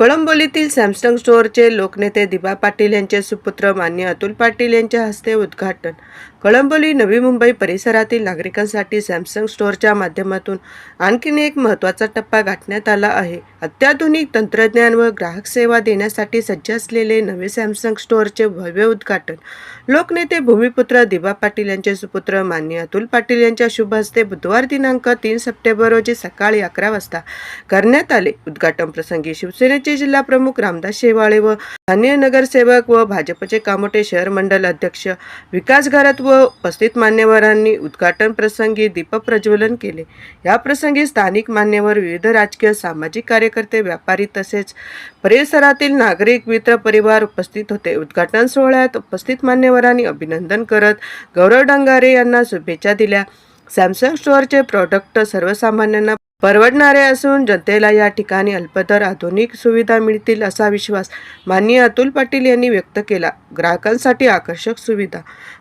कळंबोलीतील Samsung स्टोअरचे लोकनेते दिबा पाटील यांचे सुपुत्र मान्य अतुल पाटील यांच्या हस्ते उद्घाटन. कळंबोली नवी मुंबई परिसरातील नागरिकांसाठी सॅमसंग स्टोअरच्या माध्यमातून आणखीन एक महत्त्वाचा टप्पा गाठण्यात आला आहे. अत्याधुनिक तंत्रज्ञान व ग्राहक सेवा देण्यासाठी सज्ज असलेले नवे सॅमसंग स्टोअरचे भव्य उद्घाटन. लोकनेते भूमिपुत्र दिबा पाटील यांचे सुपुत्र मान्य अतुल पाटील यांच्या शुभ हस्ते बुधवार दिनांक तीन सप्टेंबर रोजी सकाळी अकरा वाजता करण्यात आले. उद्घाटन प्रसंगी शिवसेनेचे जिल्हा प्रमुख रामदास शेवाळे व स्थानीय नगरसेवक व भाजपचे कामोटे शहर मंडल अध्यक्ष विकास घरात व उपस्थित मान्यवरांनी उद्घाटन प्रसंगी दीपक प्रज्वलन केले. या प्रसंगी स्थानिक मान्यवर विविध राजकीय सामाजिक कार्यकर्ते व्यापारी तसेच परिसरातील नागरिक मित्र परिवार उपस्थित होते. उद्घाटन सोहळ्यात उपस्थित मान्यवरांनी अभिनंदन करत गौरव डांगारे यांना शुभेच्छा दिल्या. सॅमसंग स्टोअरचे प्रॉडक्ट सर्वसामान्यांना परवडणारे असून जनतेला या ठिकाणी अल्पतर आधुनिक सुविधा मिळतील असा विश्वास माननीय अतुल पाटील यांनी व्यक्त केला. ग्राहकांसाठी आकर्षक सुविधा.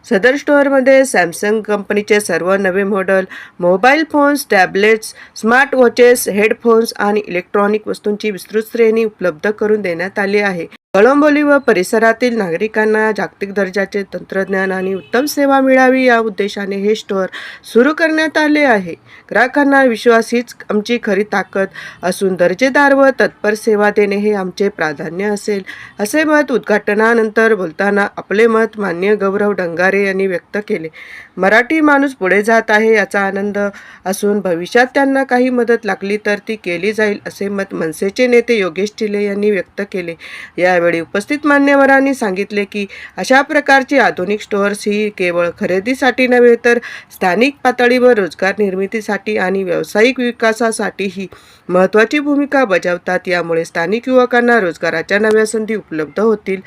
सदर स्टोअरमध्ये सॅमसंग कंपनीचे सर्व नवे model mobile phones tablets smart watches headphones आणि इलेक्ट्रॉनिक वस्तूंची विस्तृत श्रेणी उपलब्ध करून देण्यात आली आहे. कळंबोली व परिसरातील नागरिकांना जागतिक दर्जाचे तंत्रज्ञान आणि उत्तम सेवा मिळावी या उद्देशाने हे स्टोअर सुरू करण्यात आले आहे. ग्राहकांना विश्वास हीच आमची खरी ताकद असून दर्जेदार व तत्पर सेवा देणे हे आमचे प्राधान्य असेल असे मत उद्घाटनानंतर बोलताना आपले मत मान्य गौरव डंगारे यांनी व्यक्त केले. मराठी माणूस पुढे जात आहे याचा आनंद असून भविष्यात त्यांना काही मदत लागली तर ती केली जाईल असे मत मनसेचे नेते योगेश टिले यांनी व्यक्त केले. या यावेळी उपस्थित मान्यवरांनी सांगितले की अशा प्रकारची आधुनिक स्टोअर्स ही केवळ खरेदीसाठी नव्हे तर स्थानिक पातळीवर रोजगार निर्मितीसाठी आणि व्यावसायिक विकासासाठीही महत्त्वाची भूमिका बजावतात. यामुळे स्थानिक युवकांना रोजगाराच्या नव्या संधी उपलब्ध होतील.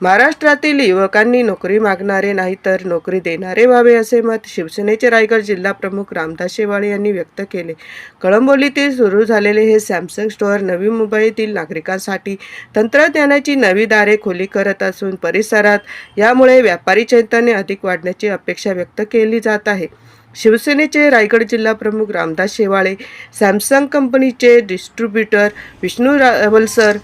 महाराष्ट्रातील युवकांनी नोकरी मागणारे नाही तर नोकरी देणारे व्हावे असे मत शिवसेनेचे रायगड जिल्हा प्रमुख रामदास शेवाळे यांनी व्यक्त केले. कळंबोलीतील सुरू झालेले हे सॅमसंग स्टोअर नवी मुंबईतील नागरिकांसाठी तंत्रज्ञानाची नवी दारे खुली करत असून परिसरात यामुळे व्यापारी चैतन्य अधिक वाढण्याची अपेक्षा व्यक्त केली जात आहे. शिवसेनेचे रायगड जिल्हा प्रमुख रामदास शेवाळे सॅमसंग कंपनीचे डिस्ट्रीब्युटर विष्णू रावलसर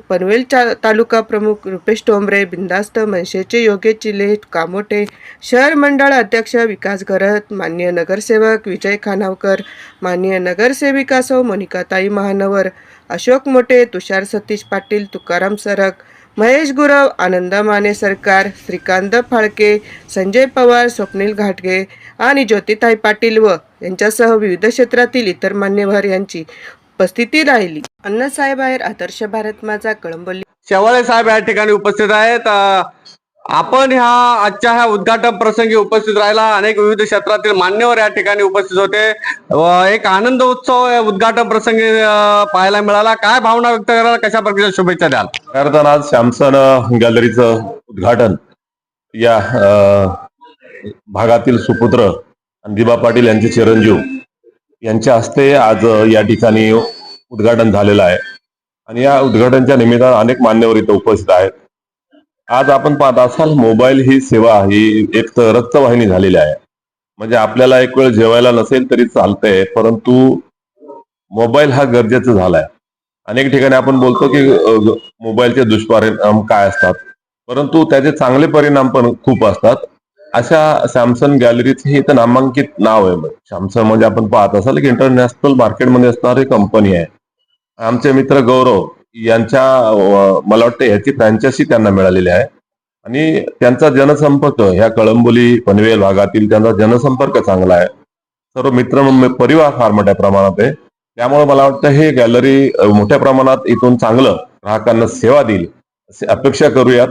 पनवेल चा तालुका प्रमुख रुपेश टोंबरे बिंदास्त मनसेचे योगेश चिले कामोटे शहर मंडळ अध्यक्ष विकास घरत मान्य नगरसेवक विजय खानावकर मान्य नगरसेविका सौ मोनिकाताई महानवर अशोक मोटे तुषार सतीश पाटील तुकाराम सरक महेश गुरव आनंद माने सरकार श्रीकांत फाळके संजय पवार स्वप्नील घाटगे आणि ज्योतिताई पाटील व यांच्यासह विविध क्षेत्रातील इतर मान्यवर यांची उपस्थिती राहिली. अण्णासाहेब आहेर आदर्श भारत माझा कळंबोली. शेवाळे साहेब या ठिकाणी उपस्थित आहेत. आपण ह्या आजच्या ह्या उद्घाटन प्रसंगी उपस्थित राहिला अनेक विविध क्षेत्रातील मान्यवर या ठिकाणी उपस्थित होते. व एक आनंद उत्सव या उद्घाटन प्रसंगी पाहायला मिळाला. काय भावना व्यक्त कराल? कशा प्रकारच्या शुभेच्छा द्याल? खरं आज सॅमसन गॅलरीचं उद्घाटन. या भागातील सुपुत्र दिबा पाटील यांचे चिरंजीव. यांच्या हस्ते आज या ठिकाणी उद्घाटन झालेलं आहे. आणि या उद्घाटनच्या निमित्तानं अनेक मान्यवर इथं उपस्थित आहेत. आज आपण पाहत असाल मोबाईल ही सेवा ही एक तर रक्तवाहिनी झालेली आहे. म्हणजे आपल्याला एक वेळ जेवायला नसेल तरी चालतंय परंतु मोबाईल हा गरजेचा झालाय. अनेक ठिकाणी आपण बोलतो की मोबाईलचे दुष्परिणाम काय असतात? परंतु त्याचे चांगले परिणाम पण खूप असतात. अशा सॅमसंग गॅलरीचे हे इथं नामांकित नाव आहे सॅमसंग म्हणजे आपण पाहत असाल की इंटरनॅशनल मार्केटमध्ये असणारी कंपनी आहे. आमचे मित्र गौरव यांच्या मला वाटतं ह्याची फ्रँचायसी त्यांना मिळालेली आहे. आणि त्यांचा जनसंपर्क ह्या कळंबोली पनवेल भागातील त्यांचा जनसंपर्क चांगला आहे. सर्व मित्र परिवार फार मोठ्या प्रमाणात आहे. त्यामुळे मला वाटतं हे गॅलरी मोठ्या प्रमाणात इथून चांगलं ग्राहकांना सेवा देईल असे अपेक्षा करूयात.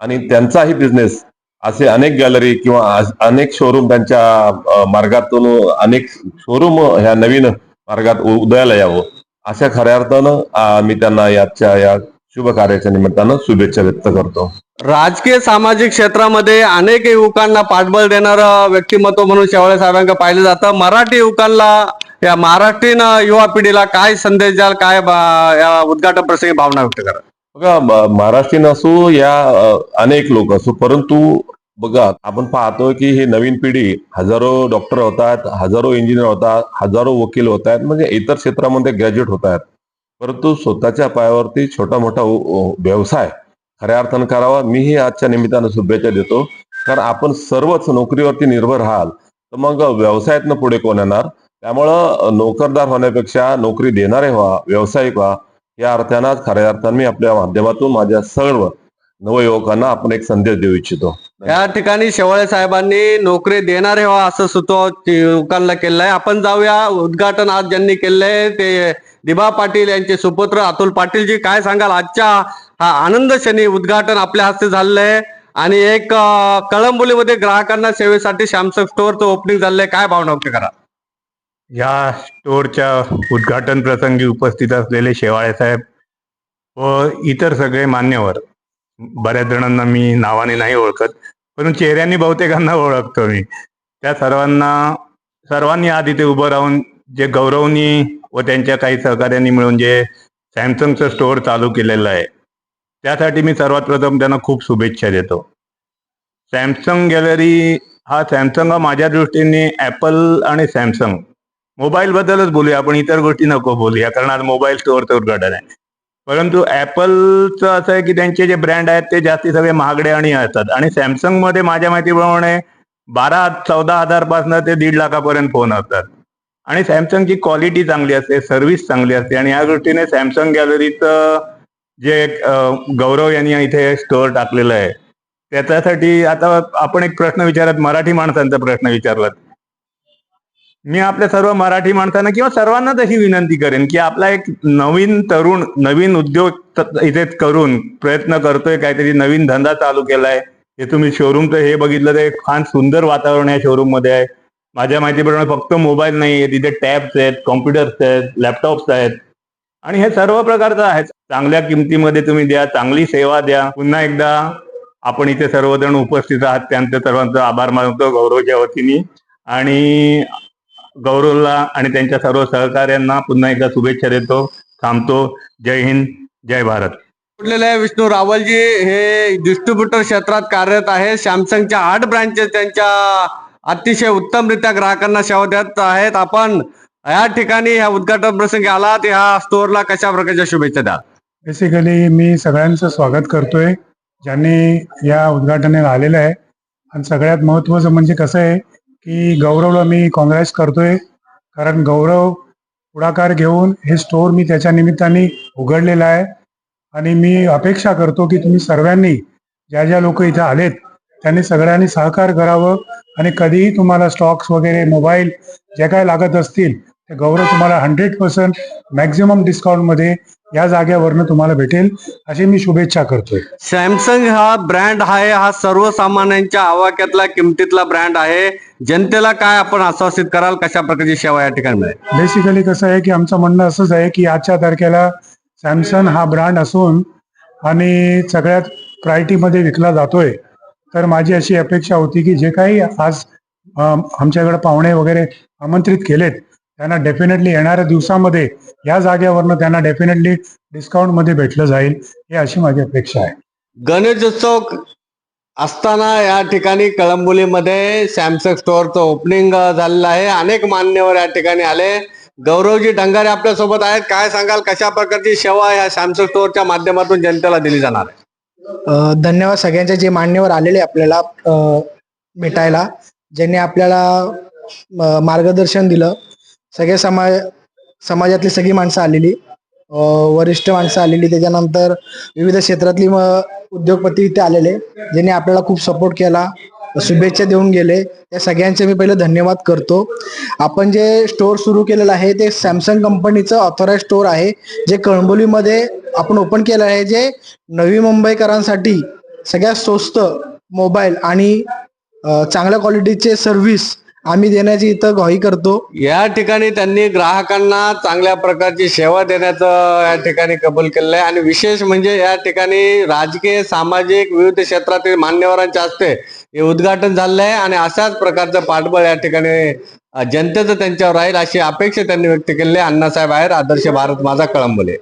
आणि त्यांचाही बिझनेस असे अनेक गॅलरी किंवा अनेक शोरूम त्यांच्या मार्गातून अनेक शोरूम ह्या नवीन मार्गात उदयाला यावं. अशा खऱ्या अर्थानं मी त्यांना याच्या या शुभ कार्याच्या निमित्तानं शुभेच्छा व्यक्त करतो. राजकीय सामाजिक क्षेत्रामध्ये अनेक युवकांना पाठबळ देणारं व्यक्तिमत्व म्हणून शेवाळे साहेबांकडे पाहिलं जातं. मराठी युवकांना या महाराष्ट्रीयन युवा पिढीला काय संदेश द्याल काय या उद्घाटन प्रसंगी भावना व्यक्त करा. बघा महाराष्ट्रीयन असो या अनेक लोक असो परंतु बघा आपण पाहतो की ही नवीन पिढी हजारो डॉक्टर होतात हजारो इंजिनियर होतात हजारो वकील होत आहेत म्हणजे इतर क्षेत्रामध्ये ग्रॅज्युएट होत आहेत परंतु स्वतःच्या पायावरती छोटा मोठा व्यवसाय खऱ्या अर्थानं करावा. मीही आजच्या निमित्तानं शुभेच्छा देतो. कारण आपण सर्वच नोकरीवरती निर्भर राहाल तर मग व्यवसायातनं पुढे कोण येणार? त्यामुळं नोकरदार होण्यापेक्षा नोकरी देणारे व्हा व्यावसायिक व्हा या अर्थानं खऱ्या अर्थानं मी आपल्या माध्यमातून माझ्या सर्व नवयुवकांना आपण एक संदेश देऊ इच्छितो. या ठिकाणी शेवाळे साहेबांनी नोकरी देणारे व्हा हो असं सुतो युवकांना केलं आहे आपण जाऊया. उद्घाटन आज ज्यांनी केलंय ते दिबा पाटील यांचे सुपुत्र अतुल पाटीलजी. काय सांगाल? आजच्या हा आनंद शनी उद्घाटन आपल्या हस्ते झालेलं आहे आणि एक कळंबोलीमध्ये ग्राहकांना सेवेसाठी सॅमसंग स्टोअरचं ओपनिंग झालंय. काय भावना व्यक्त करा? या स्टोअरच्या उद्घाटन प्रसंगी उपस्थित असलेले शेवाळे साहेब व इतर सगळे मान्यवर. बऱ्याच जणांना मी नावाने नाही ओळखत. परंतु चेहऱ्यांनी बहुतेकांना ओळखतो मी. त्या सर्वांना सर्वांनी आधी ते उभं राहून जे गौरवनी व त्यांच्या काही सहकार्यांनी मिळून जे सॅमसंगचं स्टोअर चालू केलेलं आहे त्यासाठी मी सर्वात प्रथम त्यांना खूप शुभेच्छा देतो. सॅमसंग गॅलरी हा सॅमसंग हा माझ्या दृष्टीने ॲपल आणि सॅमसंग. मोबाईलबद्दलच बोलूया आपण इतर गोष्टी नको बोलूया कारण आज मोबाईल स्टोअरचं उद्घाटन आहे. परंतु ॲपलचं असं आहे की त्यांचे जे ब्रँड आहेत ते जास्ती सगळे महागडे आणि असतात. आणि सॅमसंगमध्ये माझ्या माहितीप्रमाणे बारा चौदा हजारपासून ते दीड लाखापर्यंत फोन असतात. आणि सॅमसंगची क्वालिटी चांगली असते सर्व्हिस चांगली असते. आणि या दृष्टीने सॅमसंग गॅलरीचं जे गौरव यांनी इथे स्टोअर टाकलेलं आहे. त्याच्यासाठी आता आपण एक प्रश्न विचारत मराठी माणसांचा प्रश्न विचारलात. मी आपल्या सर्व मराठी माणसांना किंवा सर्वांना तशी विनंती करेन की आपला एक नवीन तरुण नवीन उद्योग इथे करून प्रयत्न करतोय काहीतरी नवीन धंदा चालू केलाय. हे तुम्ही शोरूमचं हे बघितलं तर एक फार सुंदर वातावरण या शोरूममध्ये आहे. माझ्या माहितीप्रमाणे फक्त मोबाईल नाही आहे तिथे टॅब्स आहेत कॉम्प्युटर्स आहेत लॅपटॉप्स आहेत. आणि हे सर्व प्रकारचं आहे चांगल्या किमतीमध्ये तुम्ही द्या चांगली सेवा द्या. पुन्हा एकदा आपण इथे सर्वजण उपस्थित आहात. त्यांचं सर्वांचा आभार मानतो गौरवच्या वतीने. आणि गौरवला आणि त्यांच्या सर्व सहकार्यांना पुन्हा एकदा शुभेच्छा देतो थांबतो. जय हिंद जय भारत. जोडलेले आहे विष्णू रावलजी हे डिस्ट्रीब्युटर क्षेत्रात कार्यरत आहे सॅमसंगच्या आठ ब्रँचेस त्यांच्या अतिशय उत्तमरित्या ग्राहकांना सेवा देत आहेत. आपण या ठिकाणी ह्या उद्घाटन प्रसंगी आलात. ह्या स्टोअरला कशा प्रकारच्या शुभेच्छा द्याल? बेसिकली मी सगळ्यांचं स्वागत करतोय ज्यांनी या उद्घाटनाला आलेलं आहे. आणि सगळ्यात महत्त्वाचं म्हणजे कसं आहे की गौरवला मी काँग्रेस करतोय. कारण गौरव पुढाकार घेऊन हे स्टोअर मी त्याच्या निमित्ताने उघडलेलं आहे. आणि मी अपेक्षा करतो की तुम्ही सर्वांनी ज्या ज्या लोक इथे आलेत त्यांनी सगळ्यांनी सहकार करावं. आणि कधीही तुम्हाला स्टॉक्स वगैरे मोबाईल जे काय लागत असतील ते गौरव तुम्हाला हंड्रेड पर्सेंट मॅक्झिमम डिस्काउंटमध्ये या जागेवरनं तुम्हाला भेटेल. अशी मी शुभेच्छा करतोय. सॅमसंग हा ब्रँड आहे हा सर्वसामान्यांच्या आवाक्यातला किमतीतला ब्रँड आहे. जनतेला काय आपण आश्वासित कराल कशा प्रकारची सेवा या ठिकाणी मिळेल बेसिकली कसं आहे की आमचं म्हणणं असंच आहे की आजच्या तारखेला सॅमसंग हा ब्रँड असून आणि सगळ्यात प्रायोरिटीमध्ये विकला जातोय. तर माझी अशी अपेक्षा होती की जे काही आज आमच्याकडे पाहुणे वगैरे आमंत्रित केलेत त्यांना डेफिनेटली येणाऱ्या दिवसामध्ये या जागेवरनं त्यांना डेफिनेटली डिस्काउंटमध्ये भेटलं जाईल ही अशी माझी अपेक्षा आहे. गणेशोत्सव असताना या ठिकाणी कळंबोलीमध्ये सॅमसंग स्टोअरचं ओपनिंग झालेलं आहे. अनेक मान्यवर या ठिकाणी आले. गौरवजी डंगारे आपल्यासोबत आहेत. काय सांगाल? कशा प्रकारची सेवा या सॅमसंग स्टोअरच्या माध्यमातून जनतेला दिली जाणार आहे? धन्यवाद सगळ्यांचे जे मान्यवर आलेले आपल्याला भेटायला ज्यांनी आपल्याला मार्गदर्शन दिलं. सगळे समाज समाजातली सगळी माणसं आलेली. वरिष्ठ माणसं आलेली. त्याच्यानंतर विविध क्षेत्रातली म उद्योगपती इथे आलेले ज्यांनी आपल्याला खूप सपोर्ट केला. शुभेच्छा देऊन गेले. त्या सगळ्यांचे मी पहिले धन्यवाद करतो. आपण जे स्टोअर सुरू केलेलं आहे ते सॅमसंग कंपनीचं ऑथोराईज स्टोअर आहे जे कळंबोलीमध्ये आपण ओपन केलं आहे जे नवी मुंबईकरांसाठी सगळ्यात स्वस्त मोबाईल आणि चांगल्या क्वालिटीचे सर्व्हिस आम्ही देण्याची इथं घाई करतो. या ठिकाणी त्यांनी ग्राहकांना चांगल्या प्रकारची सेवा देण्याचं या ठिकाणी कबूल केलेलं आहे. आणि विशेष म्हणजे या ठिकाणी राजकीय सामाजिक विविध क्षेत्रातील मान्यवरांच्या हस्ते हे उद्घाटन झालेलं आहे. आणि अशाच प्रकारचं पाठबळ या ठिकाणी जनतेचं त्यांच्यावर राहील अशी अपेक्षा त्यांनी व्यक्त केली आहे. अण्णासाहेब आहेर आदर्श भारत माझा कळंबोले.